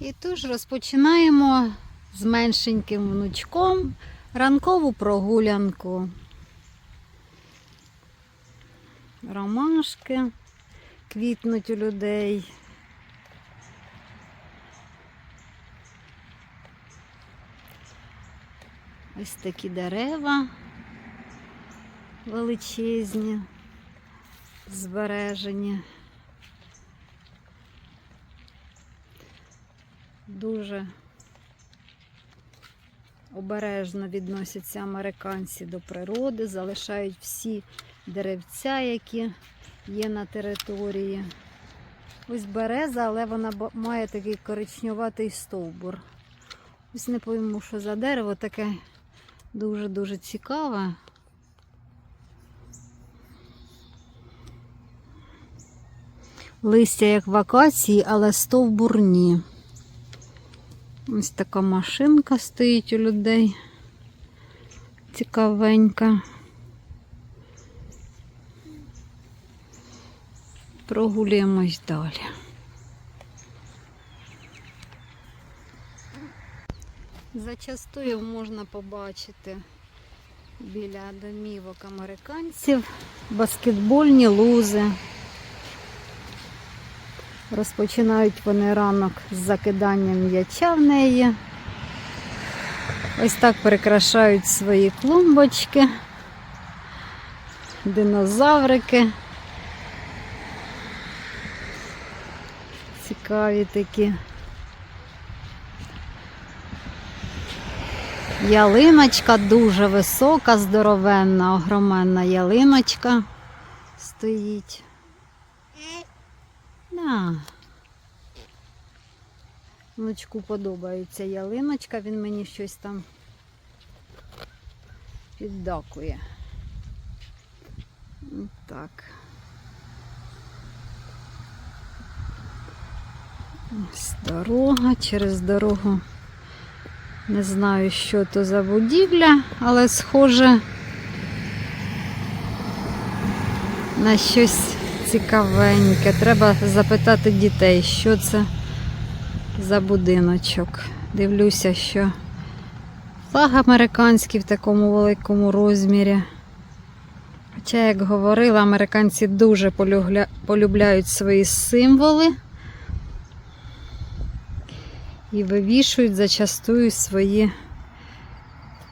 І тож розпочинаємо з меншеньким внучком ранкову прогулянку. Ромашки квітнуть у людей. Ось такі дерева величезні, збережені. Дуже обережно відносяться американці до природи, залишають всі деревця, які є на території. Ось береза, але вона має такий коричневатий стовбур. Ось не пойму, що за дерево таке дуже-дуже цікаве. Листя як в акації, але стовбур ні. Ось така машинка стоїть у людей. Цікавенька. Прогулюємось далі. Зачастую можна побачити біля домівок американців баскетбольні лузи. Розпочинають вони ранок з закиданням м'яча в неї. Ось так прикрашають свої клумбочки, динозаврики. Цікаві такі. Ялиночка дуже висока, здоровенна, огроменна ялиночка стоїть. Да. Внучку подобається ялиночка, він мені щось там піддакує. Так. Ось дорога, через дорогу. Не знаю, що то за будівля, але схоже на щось цікавеньке. Треба запитати дітей, що це за будиночок. Дивлюся, що флаг американський в такому великому розмірі. Хоча, як говорила, американці дуже полюбляють свої символи і вивішують зачастую свої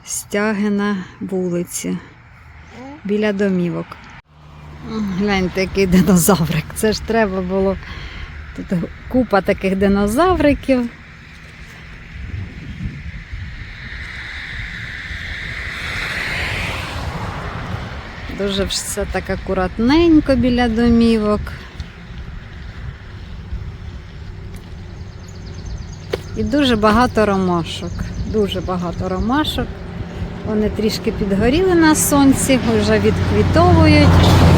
стяги на вулиці біля домівок. Гляньте, який динозаврик. Це ж треба було. Тут купа таких динозавриків. Дуже все так акуратненько біля домівок. І дуже багато ромашок. Дуже багато ромашок. Вони трішки підгоріли на сонці, вже відквітовують.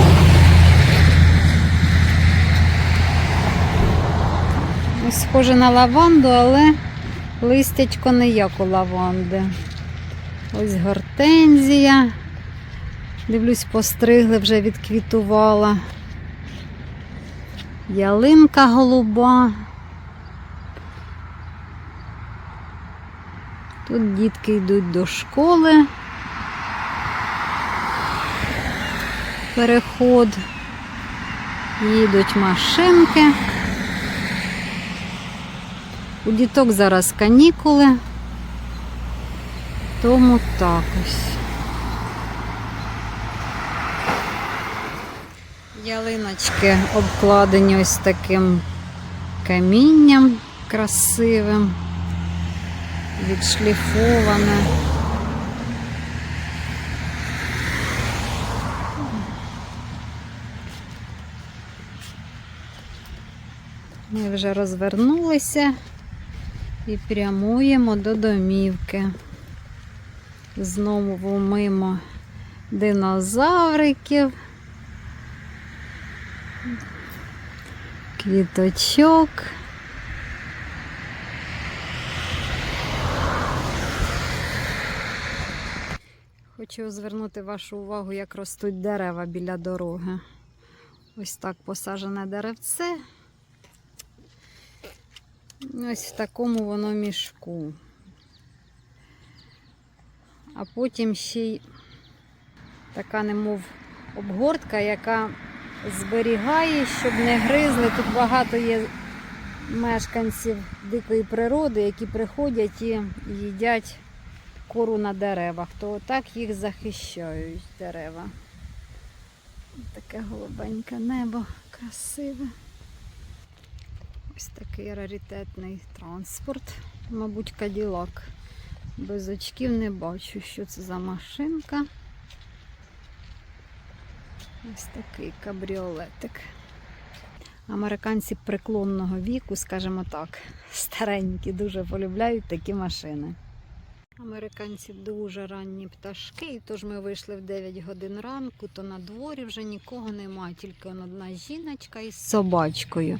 Схоже на лаванду, але листячко не як у лаванди. Ось гортензія. Дивлюсь, постригли, вже відквітувала. Ялинка голуба. Тут дітки йдуть до школи. Переход. Їдуть машинки. У діток зараз канікули. Тому так ось. Ялиночки обкладені ось таким камінням красивим відшліфоване. Ми вже розвернулися і прямуємо до домівки. Знову мимо динозавриків, квіточок. Хочу звернути вашу увагу, як ростуть дерева біля дороги. Ось так посаджене деревце. Ось в такому воно мішку. А потім ще й така, немов обгортка, яка зберігає, щоб не гризли. Тут багато є мешканців дикої природи, які приходять і їдять кору на деревах, то так їх захищають дерева. Таке голубеньке небо красиве. Ось такий раритетний транспорт, мабуть, каділак. Без очків не бачу, що це за машинка. Ось такий кабріолетик. Американці преклонного віку, скажімо так, старенькі, дуже полюбляють такі машини. Американці дуже ранні пташки, і тож ми вийшли в 9 годин ранку, то на дворі вже нікого немає, тільки одна жіночка із собачкою.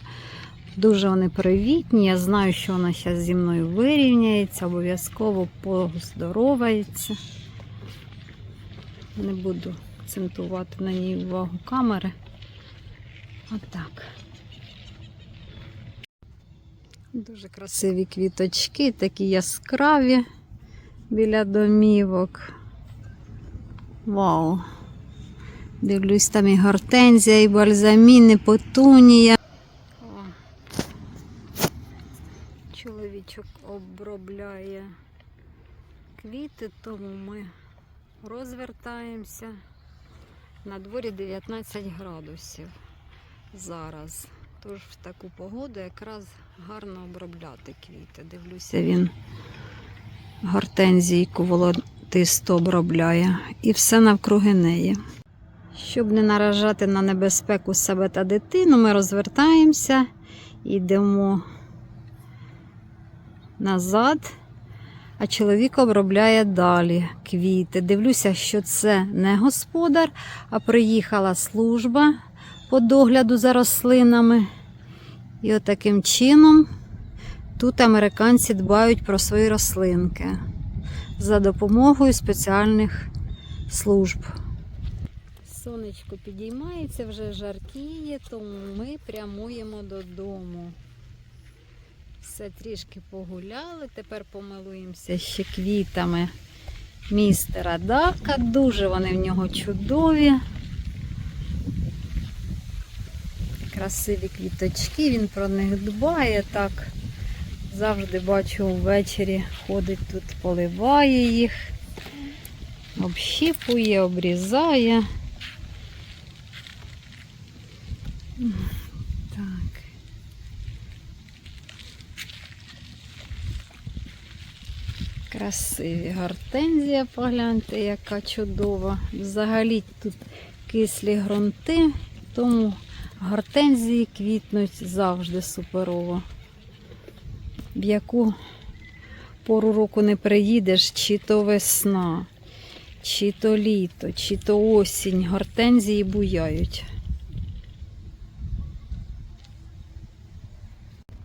Дуже вони привітні. Я знаю, що вона зараз зі мною вирівняється, обов'язково поздоровається. Не буду акцентувати на ній увагу камери. Отак. Дуже красиві квіточки, такі яскраві біля домівок. Вау! Дивлюсь, там і гортензія, і бальзамін, і чоловічок обробляє квіти, тому ми розвертаємося. На дворі 19 градусів зараз. Тож в таку погоду якраз гарно обробляти квіти. Дивлюся, він гортензійку волотисто обробляє і все навкруги неї. Щоб не наражати на небезпеку себе та дитину, ми розвертаємося йдемо назад, а чоловік обробляє далі квіти. Дивлюся, що це не господар, а приїхала служба по догляду за рослинами. І от таким чином тут американці дбають про свої рослинки за допомогою спеціальних служб. Сонечко підіймається, вже жаркіє, тому ми прямуємо додому. Все трішки погуляли, тепер помилуємося ще квітами містера Дака. Дуже вони в нього чудові. Красиві квіточки, він про них дбає так. Завжди бачу ввечері ходить тут, поливає їх, общіпує, обрізає. Так. Красиві гортензія, погляньте, яка чудова. Взагалі тут кислі ґрунти, тому гортензії квітнуть завжди суперово. В яку пору року не приїдеш, чи то весна, чи то літо, чи то осінь, гортензії буяють.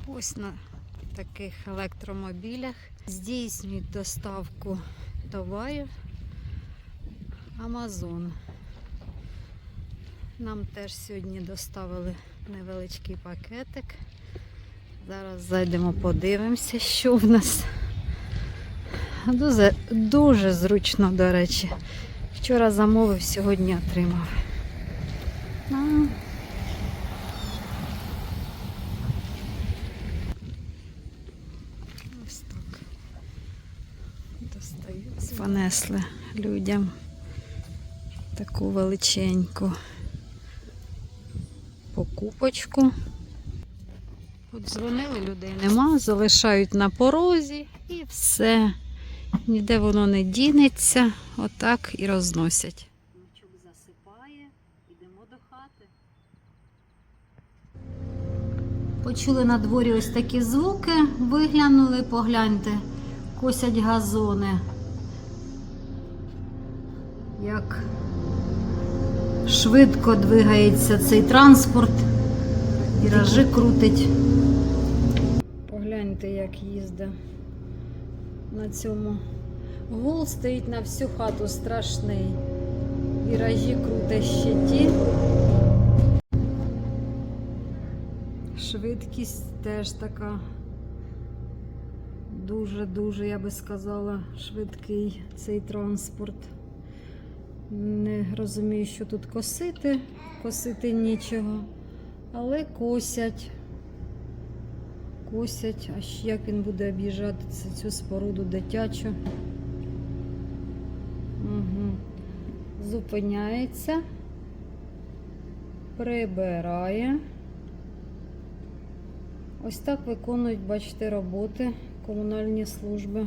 Ось на таких електромобілях здійснюють доставку товарів Амазон. Нам теж сьогодні доставили невеличкий пакетик. Зараз зайдемо, подивимося, що в нас. Дуже, дуже зручно, до речі. Вчора замовив, сьогодні отримав. А. Ось так. Достають. Понесли людям таку величеньку покупочку. От дзвонили, людей нема, залишають на порозі і все. Ніде воно не дінеться, отак і розносять. Внучок засипає, йдемо до хати. Почули на дворі ось такі звуки, виглянули, погляньте, косять газони. Як швидко двигається цей транспорт, віражі крутить. Погляньте, як їздить на цьому. Гул стоїть на всю хату страшний. Віражі крутить ще ті. Швидкість теж така дуже-дуже, я би сказала, швидкий цей транспорт. Не розумію, що тут косити, косити нічого, але косять. Косять, а ще як він буде об'їжджати цю споруду дитячу. Угу. Зупиняється, прибирає. Ось так виконують, бачите, роботи комунальні служби.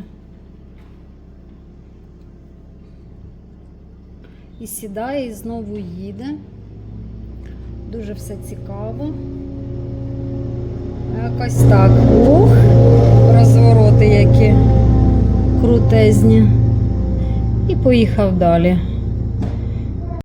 І сідає, і знову їде. Дуже все цікаво. Якось так. Ух, розвороти які крутезні. І поїхав далі.